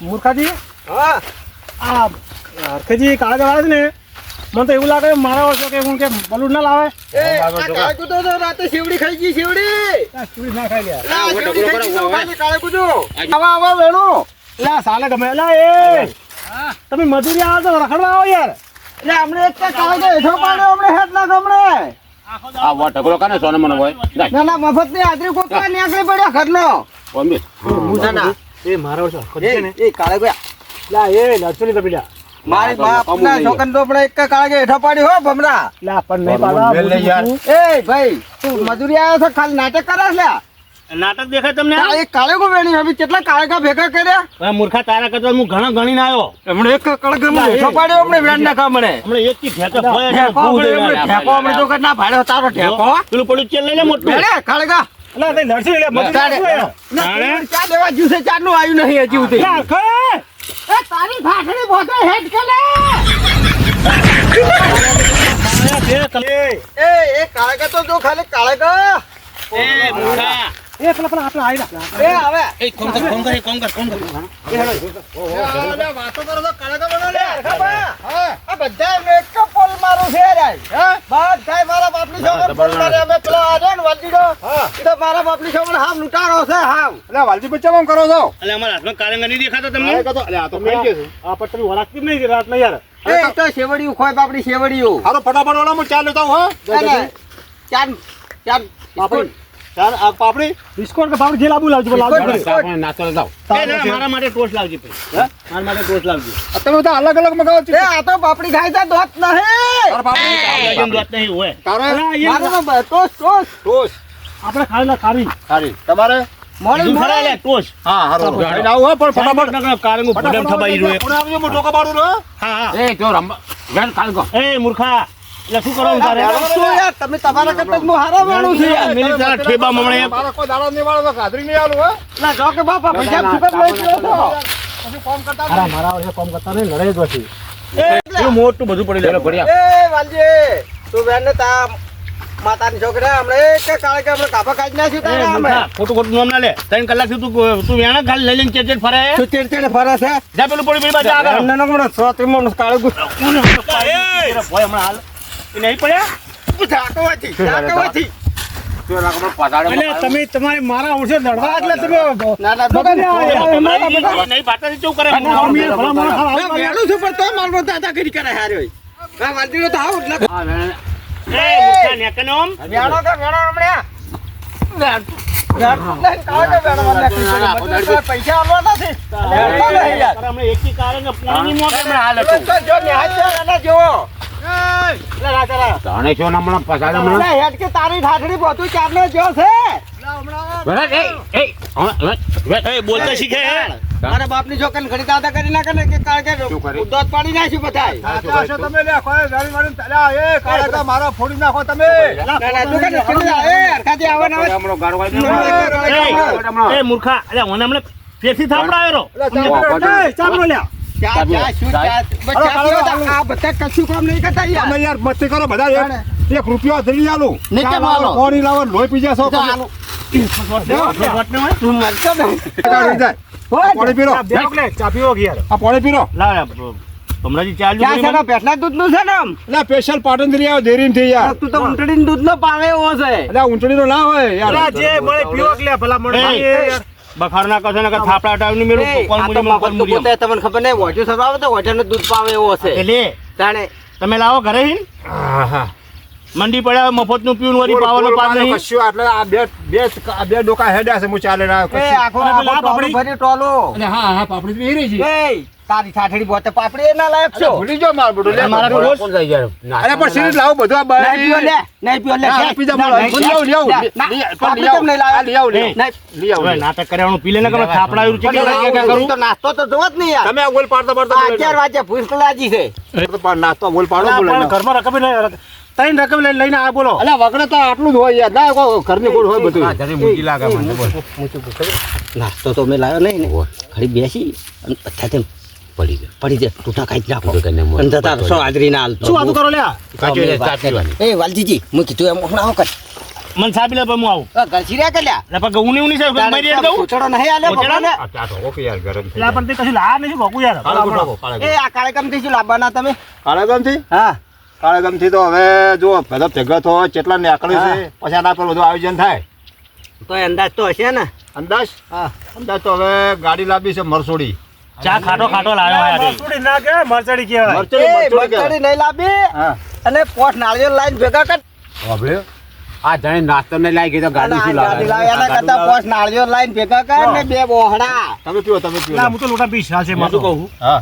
મૂર્ખાજી? હા. આ હરખેજી કાળા જવા છે ને મને તો એવું લાગે મારા વર્ષો કે હું કે બલૂન ના લાવે. આ તો રાતે શેવડી ખાઈ ગઈ શેવડી. ચૂડી ના ખાઈ ગયા. લા, શેવડી ખાઈ ગઈ તો ખાલી કાળકુ તો. આવા. આવા વેણું. લા સાલે ગમે. લા એ. તમે મજૂરી આવો તો રખડવા આવો યાર. એટલે અમને એક તો કાળકે હેઠો પાડ્યો હમણે હેઠ ના ગમણે. આ વા ઢગલો કાને સોને મને હોય? ના ના ના મફતની હાજરી ખોટવા નીકળી પડ્યો ઘરનો. ઓમી ના, ના. એ મારો છો ને. એ, કાળે ગયા. લા એ લડચો નહીં મારી બાપ ના છોકન નકામું એક કાળે આપણે એક પાડી હો ભમરા. લા પણ નહીં યાર. એ ભાઈ તું મજૂરી આવ્યો છે ખાલી નાટક કરે છે નાટક દેખાય તમને આ એક કાળકો વેણી હવે કેટલા કાળકા ભેગા કર્યા? મૂર્ખા તારા કરતા હું ઘણા ગણીને આવ્યો હમણે એક કાળકે મને હેઠો પાડ્યો હમણે વેણ ના કામણે હમણાં એક થી ઠેકા ફોયા ઠેકો હમણે ઠેકો હમણે તો કે ના ભાડે તારો ઠેકો પેલું પડ્યું ચેલ લઈને મોટું. ભેડે કાળકા લા તે લડશે એટલે મજૂરી. ના, ચા દેવા જ્યું છે ચારનું આવ્યું નહીં હજી એ તારી બોધે હેડ કે એ એ એ કાળકા તો જો ખાલી કાળકા એ મૂર્ખા એ પેલા પેલા આપણે આવી એ આવે એ કોમ કર કોમ કર કોમ કર કોમ કર અરે, વાતો કરો તો કાળકા બનો લે હરખાબા. આ બધાય મેક પોલ મારું છે રે બધાય મારા બાપની છોકર પોલ મારે અમે પેલા આ રહ્યો ને વાલજીનો એ તો મારા બાપની છોકર હાવ લૂંટારો છે હાવ. એટલે વાલજી બચ્ચા કોમ કરો છો? એટલે અમારા હાથમાં કારંગા નહીં દેખાતો તમને? એટલે આ તો ખાઈ ગયો આ પણ તમે વળાકતી જ નહીં રાત નહીં યાર. એ. તો શેવડિયું ખોય બાપડી શેવડીઓ હારો ફટાફટ ઓલા હું ચા લેતા હું? અને ચાર ચાર બાપડી ચાલ આ પાપડી? બિસ્કોટ કે પાપડી? જે લાવવું લાવજો લાવજો. નાસ્તો એ મારા માટે ટોસ્ટ લાવજે ભાઈ. મારા માટે ટોસ્ટ લાવજે. તમે બધા અલગ અલગ મગાવો છો? એ આ તો પાપડી ખાય છે દોત નહીં. તારા પાપડી વાત નહીં હોય. તારે? મારું તો ટોસ ટોસ ટોસ આપણે ખાલી ખાવી સારી તમારે? મોડી બીજું લે મોડી હા હારો ગાડી આવું પણ ફટાફટ. કારંગો ફટાફટ થબાઈ રહ્યો. કોને આવજો હું ટોકા પાડું હા હા. એ જો રંબા વેણ કાલ એ મૂર્ખા. એટલે શું કરવાનું તારે શું યાર. તમે તમારા કરતા હું હારા વેણું છું. યાર મિલી તારા ઠેબા મમણે. મારો કોઈ દાડો નહીં વાળો તો ગાદરી નહીં આલું હો. ના જો કે બાપા પૈસા ફૂકટ લઈ ગયો છો પછી કોમ કરતા મારા મારા વર્ષે કામ કરતા નહીં લડે જ પછી પેલું મોટું બધું પડી ચલો, જાય. એ વાલજી તું બેન ને તા માતાની છોકરા હમણે કે કાળે કે હમણે કાપા કાઢી નાખ્યું એ તારા ખોટું ખોટું નામ ના લે. ત્રણ કલાકથી તું તું વેણા ખાલી લઈ લઈને ચેટ ચેટ ફરે? તું ચીડ ચીડ ફરે છે? જા પેલું પડી પેલી બાજુ આગળ. એમને નો મને સો તીમો કાળું હમણાં હાલ. એ નહીં પડ્યા? તમારે મારા વર્ષે લડવા એટલે તમે નહીં, પાટાથી કરે? છું પણ મારનો દાદાગીરી કરે હાર્યો ના વાલજીનો તો આવું એટલે. હા એ! વેણો તો વેણો હમણે પૈસા. તારા હમણાં એકી કારણે પાણી મોટે હાલ હતું. જો નિહાળ છે, એને જુઓ. લે, રા, ચાલા. જાણે છો ને હમણાં પસાડે હમણાં? હેડ કે તારી ઠાઠડી બધું ચારને જો છે. બોલતા શીખે હે? બાપ બાપની છોકરીને ઘડી દાદા કરી નાખે ને કે કાળ કે? ઉદ્ધત પાડી નાખ્યું બધાય. તમે લે કોઈ ગાડી વાળી ચાલ્યા એ કાળા મારા ફોડી નાખો તમે. ના, ના, તું કે નીકળી જા. એ, હરખાથી આવે ના હમણો ગાડો વાળી એ, એ મૂર્ખા અરે મને હમણે પેથી થાપડાયો એ, ચાલો લ્યા. બધા કશું કામ નહીં કરતા યાર. મસ્તી કરો બધા એક રૂપિયા ધરી આલું. પાણી લાવો લોહી પી જશો ને ને સ્પેશિયલ પાટણથી આવ્યો ધેરીનથી યાર. તું તો ઊંટડીનું દૂધનો પાવે એવો છે. એટલે ઊંટણી નો ના હોય યાર. જે મળે પીવો લે, ભલા ના કરશો ને થાપડા ટાઈમની મેળું કોણ. પોતે તમને ખબર નહીં વોઢિયું સભાવે તો વોઢિયાનું દૂધ પાવે એવો છે. એટલે? તાણે. તમે લાવો ઘરે હા હા. મંડી પડ્યા મફતનું પીવું વળી પાવાનો પાર નહીં. કશું આટલે આ બે બે આ બે ડોકા હેડ્યા છે હું ચાલે ના એ આખો પાપડી. ભરી ટોલો અને હા હા પાપડી તો એ રહી છે. એ તારી ઠાઠડી બોતે પાપડી એના લાયક છો? ભૂલી જો માર બડો લે. મારા મારા રોજ- કોણ જાય યાર? અરે પણ સિરીઝ લાવ બધું આ નહીં પીઓ લે નહીં પીઓ લે પીઝા બોલો. નહીં, લઈ આવો, લઈ આવો. લઈ આવો, લઈ આવો. લઈ આવો, આવો. નાટક કરવાનું પી લે ને કે થાપડા આવ્યું છે કે કરું તો નાસ્તો તો જોવો જ નહીં યાર. તમે ઓલ પાડતા પાડતા અગિયાર વાગે ભૂખ લાગી છે. તો પણ નાસ્તો ઓલ પાડો બોલે ઘરમાં રકમ નહીં, ત્રણ રકમ લઈને લઈને આ બોલો. અલ્યા વગડે તો આટલું જ હોય યાર. ના કોઈ ઘરની ગોળ હોય બધું. નાસ્તો તો મેં લાવ્યો નહીં ને. ઘડી બેસી અને પથ્થા પડી ગયો. પડી જાય તૂટા ખાઈ જ નાખો. અને જતા સો હાજરી ના હાલતો શું વાતું કરો લ્યા? એ વાલજીજી હું કીધું એમ હમણાં આવો કર મને સાબી લે હું આવું. ઘરસી રહ્યા કર્યા લ્યા? પણ ઘઉં ઉની ઊની છે મારી રેટ કહું પૂછડો નહીં આલે પૂછડો ને? આ તો ઓકે યાર ગરમ થઈ એટલે પણ તે કશું લા નહીં ભોગવું યાર. એ આ આ કાર્યક્રમથી શું લાવવાના તમે? કાળા થી હા. કાળા ગામથી તો હવે જો બધા ભેગા થયો કેટલા નીકળે છે પછી આના પર બધું આયોજન થાય. તો અંદાજ તો હશે ને? અંદાજ? હા. અંદાજ તો હવે ગાડી લાવી છે મરસોડી. ચા ખાટો ખાટો લાવ્યો મરસોડી. ના કે મરસડી કહેવાય. મરસડી. નહીં લાવી હા. અને પોઠ નાળિયેર લાઈન ભેગા કર. હવે આ જાણે નાસ્તો નહીં લાગી તો ગાડી શું લાવે? એના કરતા પોઠ નાળિયેર લાઈન ભેગા કર ને બે બોહડા. તમે પીઓ તમે પીઓ. ના હું તો લોટા પીશ હાલ છે હું કહું. હા.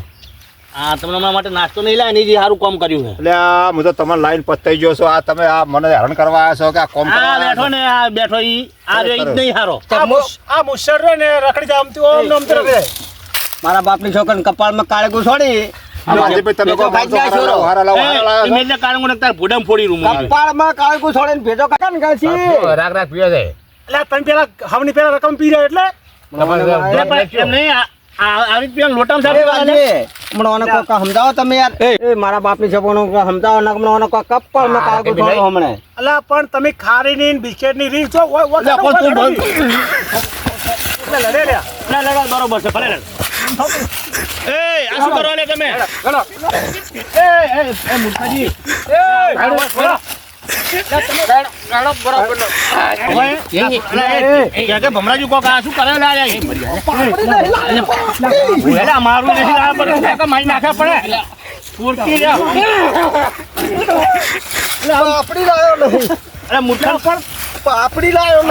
આ તમને અમારા માટે નાસ્તો નહીં લાવે એની જે સારું કામ કર્યું છે. એટલે આ હું તો તમારે લાઈન પતાઈ ગયો છો. આ તમે આ મને હેરાન કરવા આવ્યા છો કે આ કામ કરવા બેઠો ને આ બેઠો ઈ. આ જો ઈ નહીં હારો. આ મુસર રે ને રખડી જાય આમથી ઓમ ને આમથી રે મારા બાપની છોકરાને કપાળમાં કાળે હું પેલા રકમ પી રહ્યા એટલે? આવી પેલા લોટામાં અરે હમણાં કોક સમજાવો તમે યાર. એ. મારા બાપની છોકરાને સમજાવો ને હમણાં કોક હમણાં. અલા પણ તમે ખારી ની બિસ્કેટની રીત છો ઓ- ઓ- પણ તું લડી. લડે લ્યા. ના લગાડ બરોબર છે ભલે લગાડ. એ આ શું કરો લે તમે? એ એ એ મૂર્ખાજી. એ, એ, એ, કે ભમરાજી નાખ્યા પડે ફૂરતી લે પાપડી લાયો નહીં અરે મૂર્ખા પણ પાપડી લાયો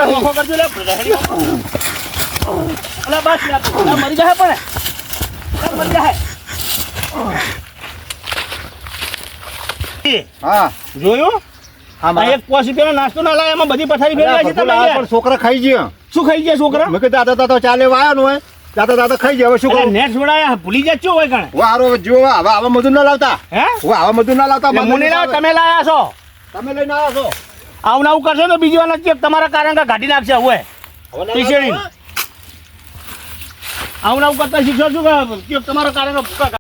બસ મરી જાય પણ જાય? એક પોસ રૂપિયાનો નાસ્તો ના લાવે એમાં બધી પથારી ફેરવાય છે તમે પણ છોકરા ખાઈ ગયા. શું ખાઈ ગયા છોકરા? મેં કીધું દાદા દાદા ચાલે વાયા નું હોય. દાદા દાદા ખાઈ ગયા. હવે શું કરું નેટ છોડાયા ભૂલી જાય હોય કણે? હું જો હવે આવા મજૂર ના લાવતા. હે? હું આવા મજૂર ના લાવતા. લાવ તમે લાયા છો. તમે લઈને આવ્યા છો. આવું આવું કરશો તો બીજી વાર નથી તમારા કારણ કે ગાડી નાખશે હવે. પીછેડી આવું આવું કરતા શીખશો શું કે તમારા કારણ